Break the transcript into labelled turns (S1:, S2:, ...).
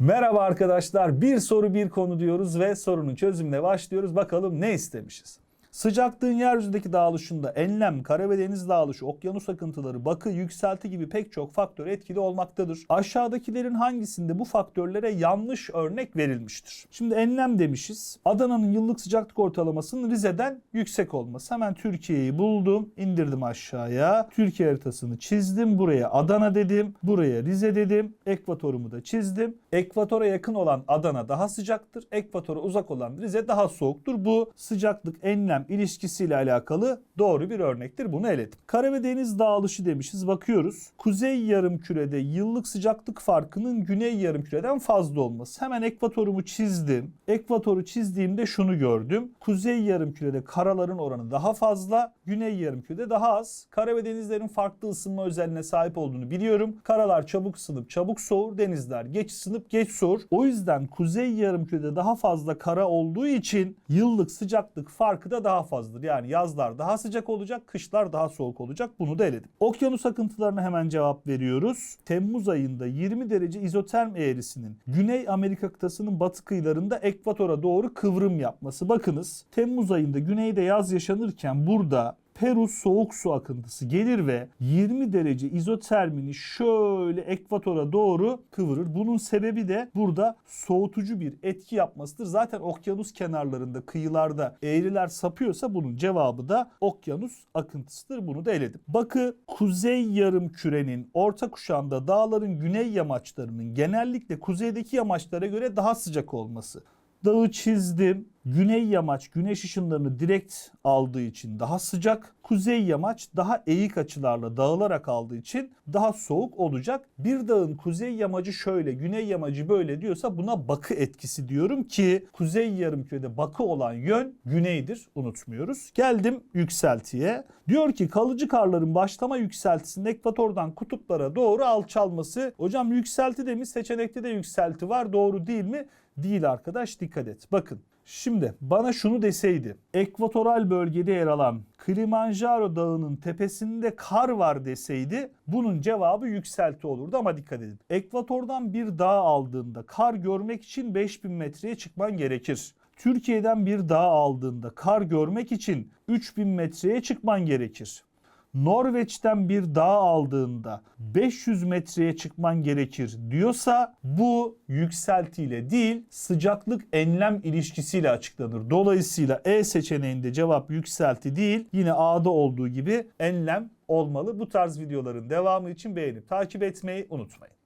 S1: Merhaba arkadaşlar. Bir soru bir konu diyoruz ve sorunun çözümüne başlıyoruz. Bakalım ne istemişiz? Sıcaklığın yeryüzündeki dağılışında enlem, kara ve deniz dağılışı, okyanus akıntıları, bakı, yükselti gibi pek çok faktör etkili olmaktadır. Aşağıdakilerin hangisinde bu faktörlere yanlış örnek verilmiştir? Şimdi enlem demişiz. Adana'nın yıllık sıcaklık ortalamasının Rize'den yüksek olması. Hemen Türkiye'yi buldum, indirdim aşağıya. Türkiye haritasını çizdim. Buraya Adana dedim, buraya Rize dedim. Ekvatorumu da çizdim. Ekvatora yakın olan Adana daha sıcaktır. Ekvatora uzak olan Rize daha soğuktur. Bu sıcaklık enlem ilişkisiyle alakalı doğru bir örnektir. Bunu eledim. Kara ve deniz dağılışı demişiz. Bakıyoruz. Kuzey yarımkürede yıllık sıcaklık farkının güney yarımküreden fazla olması. Hemen ekvatorumu çizdim. Ekvatoru çizdiğimde şunu gördüm. Kuzey yarımkürede karaların oranı daha fazla, güney yarımkürede daha az. Kara ve denizlerin farklı ısınma özelliğine sahip olduğunu biliyorum. Karalar çabuk ısınıp çabuk soğur, denizler geç ısınıp geç soğur. O yüzden kuzey yarımkürede daha fazla kara olduğu için yıllık sıcaklık farkı da daha fazladır. Yani yazlar daha sıcak olacak, kışlar daha soğuk olacak. Bunu da eledim. Okyanus akıntılarına hemen cevap veriyoruz. Temmuz ayında 20 derece izoterm eğrisinin Güney Amerika kıtasının batı kıyılarında ekvatora doğru kıvrım yapması. Bakınız Temmuz ayında güneyde yaz yaşanırken burada Peru soğuk su akıntısı gelir ve 20 derece izotermini şöyle ekvatora doğru kıvırır. Bunun sebebi de burada soğutucu bir etki yapmasıdır. Zaten okyanus kenarlarında, kıyılarda eğriler sapıyorsa bunun cevabı da okyanus akıntısıdır. Bunu da eledim. Bakı kuzey yarım kürenin orta kuşağında dağların güney yamaçlarının genellikle kuzeydeki yamaçlara göre daha sıcak olması. Dağı çizdim. Güney yamaç güneş ışınlarını direkt aldığı için daha sıcak. Kuzey yamaç daha eğik açılarla dağılarak aldığı için daha soğuk olacak. Bir dağın kuzey yamacı şöyle, güney yamacı böyle diyorsa buna bakı etkisi diyorum ki kuzey yarımkürede bakı olan yön güneydir. Unutmuyoruz. Geldim yükseltiye. Diyor ki kalıcı karların başlama yükseltisinin ekvatordan kutuplara doğru alçalması. Hocam yükselti demiş seçenekte de yükselti var. Doğru değil mi? Değil arkadaş dikkat et. Bakın Şimdi bana şunu deseydi. Ekvatoral bölgede yer alan Kilimanjaro dağının tepesinde kar var deseydi bunun cevabı yükselti olurdu ama dikkat edin. Ekvatordan bir dağ aldığında kar görmek için 5000 metreye çıkman gerekir. Türkiye'den bir dağ aldığında kar görmek için 3000 metreye çıkman gerekir. Norveç'ten bir dağ aldığında 500 metreye çıkman gerekir diyorsa bu yükseltiyle değil sıcaklık enlem ilişkisiyle açıklanır. Dolayısıyla E seçeneğinde cevap yükselti değil yine A'da olduğu gibi enlem olmalı. Bu tarz videoların devamı için beğenip takip etmeyi unutmayın.